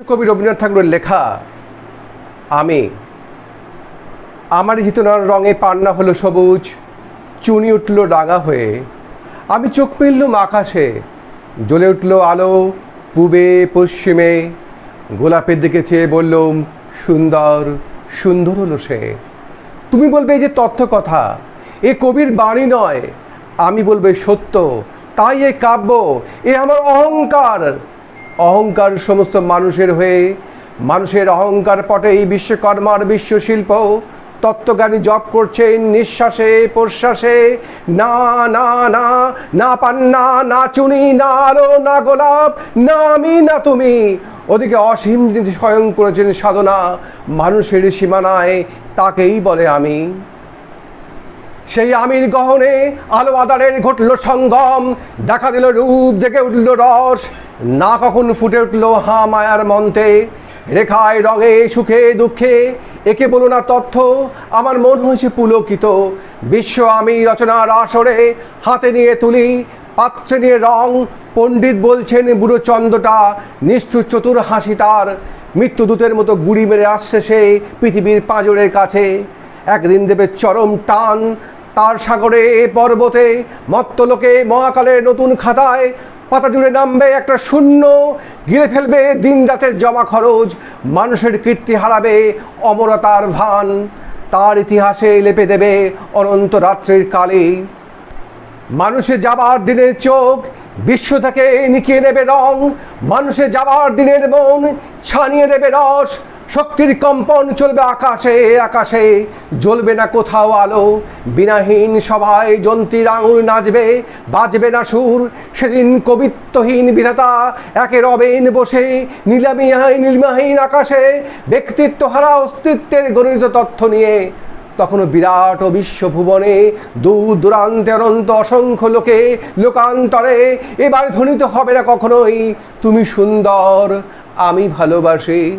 কবি রবীন্দ্রনাথ ঠাকুরের লেখা, আমি। আমার হিতনার রঙে পান্না হলো সবুজ, চুনি উঠল ডাঙা হয়ে। আমি চোখ মেললুম আকাশে, জ্বলে উঠল আলো, পূবে, পশ্চিমে। গোলাপের দিকে চেয়ে বললুম, সুন্দর সুন্দর হলো সে। তুমি বলবে এই যে তথ্য কথা, এ কবির বাণী নয়। আমি বলবে, সত্য, তাই এ কাব্য, এ আমার অহংকার। অহংকার সমস্ত মানুষের হয়ে, মানুষের অহংকার পটে এই বিশ্বকর্মার বিশ্বশিল্প। তত্ত্বজ্ঞানী জপ করছেন নিঃশ্বাসে, প্রশ্বাসে, না না না না পান্না না চুনি, না আলো, না গোলাপ, না আমি, না তুমি। ওদিকে অসীম যিনি স্বয়ং করেছেন সাধনা, মানুষের সীমানায় তাকেই বলে আমি। সেই আমির গহনে আলো আদারের ঘটল সঙ্গম। দেখা দিল রূপ জেগে উঠল রস। না কখন ফুটে উঠল হা মায়ার মন্তে। রেখায়, রঙে, সুখে, দুঃখে, একে বলো না তথ্য, আমার মন হয়েছে পুলকিত। বিশ্ব আমি রচনার আসরে হাতে নিয়ে তুলি, পাত্রে নিয়ে রং। পণ্ডিত বলছেন বুড়ো চন্দ্রটা, নিষ্ঠুর চতুর হাসি তার। মৃত্যুদূতের মতো গুড়ি মেরে আসছে সে পৃথিবীর পাঁজরের কাছে। একদিন দেবে চরম টান তার সাগরে পর্বতে মত্তলোকে মহাকালের নতুন খাতায় পাতা জুড়ে নামবে একটা শূন্য, গিলে ফেলবে দিন রাতের জমা খরচ, মানুষের কীর্তি হারাবে অমরতার ভান, তার ইতিহাসে লেপে দেবে অনন্ত রাত্রির কালে। মানুষে যাবার দিনের চোখ, বিশ্ব থেকে নিকিয়ে নেবে রং, মানুষে যাবার দিনের মন, ছানিয়ে নেবে রস শক্তির কম্পন চলবে আকাশে আকাশে। জ্বলবে না কোথাও আলো। বিনাহীন সবাই জন্তির আঙুল নাচবে, বাজবে না সুর। সেদিন কবিত্বহীন বিধাতা একে রবেন বসে নীলামিয়ায় নীলমাহীন আকাশে। ব্যক্তিত্ব হারা অস্তিত্বের গণিত তথ্য নিয়ে। তখনও বিরাট ও বিশ্বভুবনে দূর দূরান্তে অনন্ত অসংখ্য লোকে লোকান্তরে। এবার ধ্বনিত হবে না কখনোই, তুমি সুন্দর, আমি ভালোবাসি।